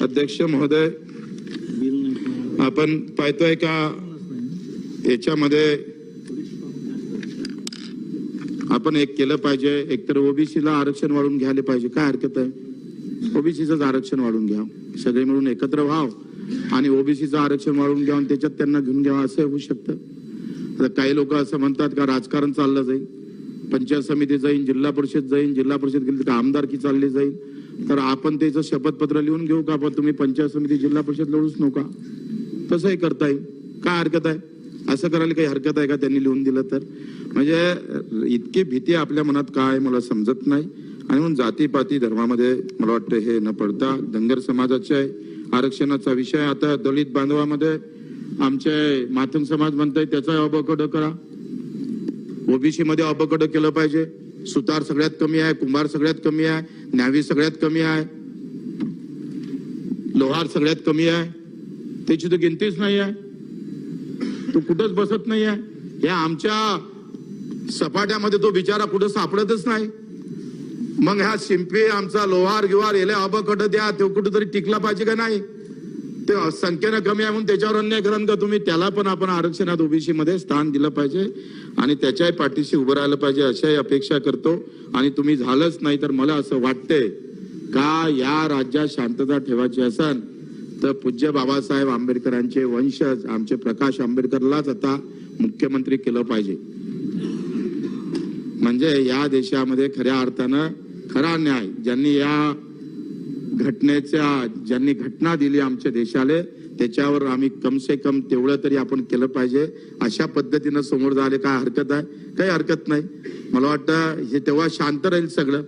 अध्यक्ष महोदय आपण पाहतोय का याच्यामध्ये आपण एक केलं पाहिजे एकतर ओबीसीला आरक्षण वाढून घ्यायला पाहिजे. काय हरकत आहे? ओबीसीचं आरक्षण वाढून घ्या. सगळे मिळून एकत्र व्हाव आणि ओबीसीचं आरक्षण वाढून घ्या आणि त्याच्यात त्यांना घेऊन घ्यावं असं होऊ शकतं. आता काही लोक असं म्हणतात का राजकारण चाललं जाईल. पंचायत समिती जाईल जिल्हा परिषद जाईल जिल्हा परिषद गेली तर आमदारकी चालली जाईल तर आपण त्याचं शपथपत्र लिहून घेऊ का? आपण तुम्ही पंचायत समिती जिल्हा परिषद लढूच नका. तसंही करता येईल. काय हरकत आहे? असं करायला काही हरकत आहे का त्यांनी लिहून दिलं तर? म्हणजे इतकी भीती आपल्या मनात काय मला समजत नाही. आणि म्हणून जातीपाती धर्मामध्ये मला वाटतं हे न पडता धनगर समाजाचे आरक्षणाचा विषय आता दलित बांधवामध्ये आमचे माथंग समाज म्हणताय त्याचा अबकड करा. ओबीसी मध्ये अपकड केलं पाहिजे. सुतार सगळ्यात कमी आहे कुंभार सगळ्यात कमी आहे न्यावी सगळ्यात कमी आहे. लोहार सगळ्यात कमी आहे. त्याची तर गिनतीच नाही आहे. तो कुठंच बसत नाही आहे. या आमच्या सपाट्यामध्ये तो बिचारा कुठं सापडतच नाही. मग ह्या शिंपी आमचा लोहार गिवार याला अबकडं द्या तो कुठेतरी टिकला पाहिजे का नाही? ते संख्येनं कमी आहे म्हणून त्याच्यावर अन्याय करा का तुम्ही? त्याला पण आपण आरक्षणात ओबीसी मध्ये स्थान दिलं पाहिजे आणि त्याच्याही पाठीशी उभं राहिलं पाहिजे अशाही अपेक्षा करतो. आणि तुम्ही झालंच नाही तर मला असं वाटतंय का या राज्यात शांतता ठेवायची असन? तर पूज्य बाबासाहेब आंबेडकरांचे वंशज आमचे प्रकाश आंबेडकरलाच आता मुख्यमंत्री केलं पाहिजे. म्हणजे या देशामध्ये खऱ्या अर्थानं खरा न्याय ज्यांनी या घटनेच्या ज्यांनी घटना दिली आमच्या देशाला त्याच्यावर आम्ही कम से कम तेवढं तरी आपण केलं पाहिजे. अशा पद्धतीनं समोर झाले काय हरकत आहे? काही हरकत नाही. मला वाटतं हे तेव्हा शांत राहील सगळं.